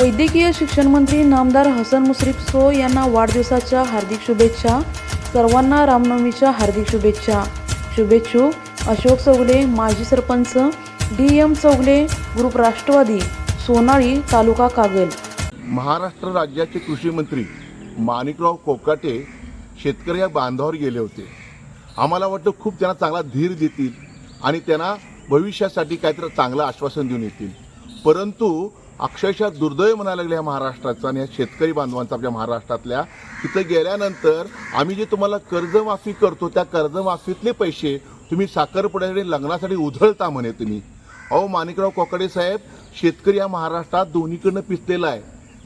वैद्यकीय शिक्षण मंत्री नामदार हसन मुश्रीफ सो यांना वाढदिवसाच्या हार्दिक शुभेच्छा. सर्वांना रामनवमीच्या हार्दिक शुभेच्छा. शुभेच्छू. अशोक चौगले माजी sarpanch. D M Chougule group Rashtrawadi. Sonali taluka Kagal. Maharashtra राज्याचे कृषी मंत्री माणिकराव कोकाटे शेतकरी या बांधावर गेले होते. आम्हाला वाटतं खूप त्यांना चांगला धीर देतील आणि त्यांना भविष्यासाठी काहीतरी चांगलं आश्वासन देऊन येतील. परंतु अक्षरशः दुर्दैव म्हणायला लागले या महाराष्ट्राचं आणि या शेतकरी बांधवांचा आपल्या महाराष्ट्रातल्या. तिथं गेल्यानंतर आम्ही जे तुम्हाला कर्जमाफी करतो त्या कर्जमाफीतले पैसे तुम्ही साखरपुड्यासाठी लग्नासाठी उधळता म्हणे तुम्ही. अहो माणिकराव कोकडे साहेब शेतकरी या महाराष्ट्रात दोन्हीकडनं पिचलेला आहे.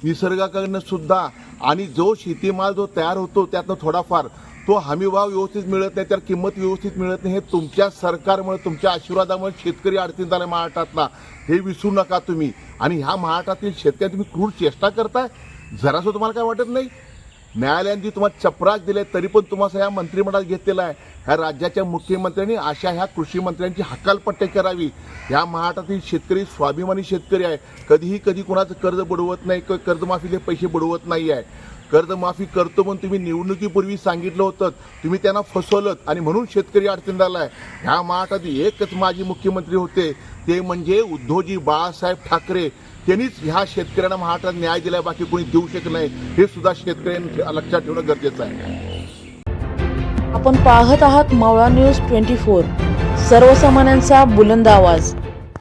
निसर्गाकडनं सुद्धा आणि जो शेतीमाल जो तयार होतो त्यातनं थोडाफार तो हमीभाव व्यवस्थित मिळत नाही त्याला किंमत व्यवस्थित मिळत नाही हे तुमच्या सरकारमुळे तुमच्या आशीर्वादामुळे शेतकरी अडचणीत आला महाराष्ट्रातला. हे विसरू नका तुम्ही. आणि ह्या महाराष्ट्रातील शेतकरी तुम्ही क्रूर चेष्टा करताय? जरासं तुम्हाला काय वाटत नाही? न्यायालयाने जी तुम्हाला चपराक दिले तरी पण तुम्हाला ह्या मंत्रिमंडळात घेतलेला आहे. ह्या राज्याच्या मुख्यमंत्र्यांनी अशा ह्या कृषी मंत्र्यांची हकालपट्टी करावी. ह्या महाराष्ट्रातील शेतकरी स्वाभिमानी शेतकरी आहे. कधीही कधी कुणाचं कर्ज बुडवत नाही कर्जमाफीचे पैसे बुडवत नाही आहे कर्जमाफी करतो म्हणून तुम्ही निवडणुकीपूर्वी सांगितलं होतं. तुम्ही त्यांना फसवलं आणि म्हणून शेतकरी अडचणीत आला आहे ह्या महाराष्ट्रात एकच माजी मुख्यमंत्री होते. ते म्हणजे उद्धवजी बाळासाहेब ठाकरे. त्यांनीच ह्या शेतकऱ्यांना महाराष्ट्रात न्याय दिलाय. बाकी कोणी देऊ शकत नाही. हे सुद्धा शेतकऱ्यांनी लक्षात ठेवणं गरजेचं आहे. आपण पाहत आहात मावळा न्यूज ट्वेंटी फोर. सर्वसामान्यांचा बुलंद आवाज.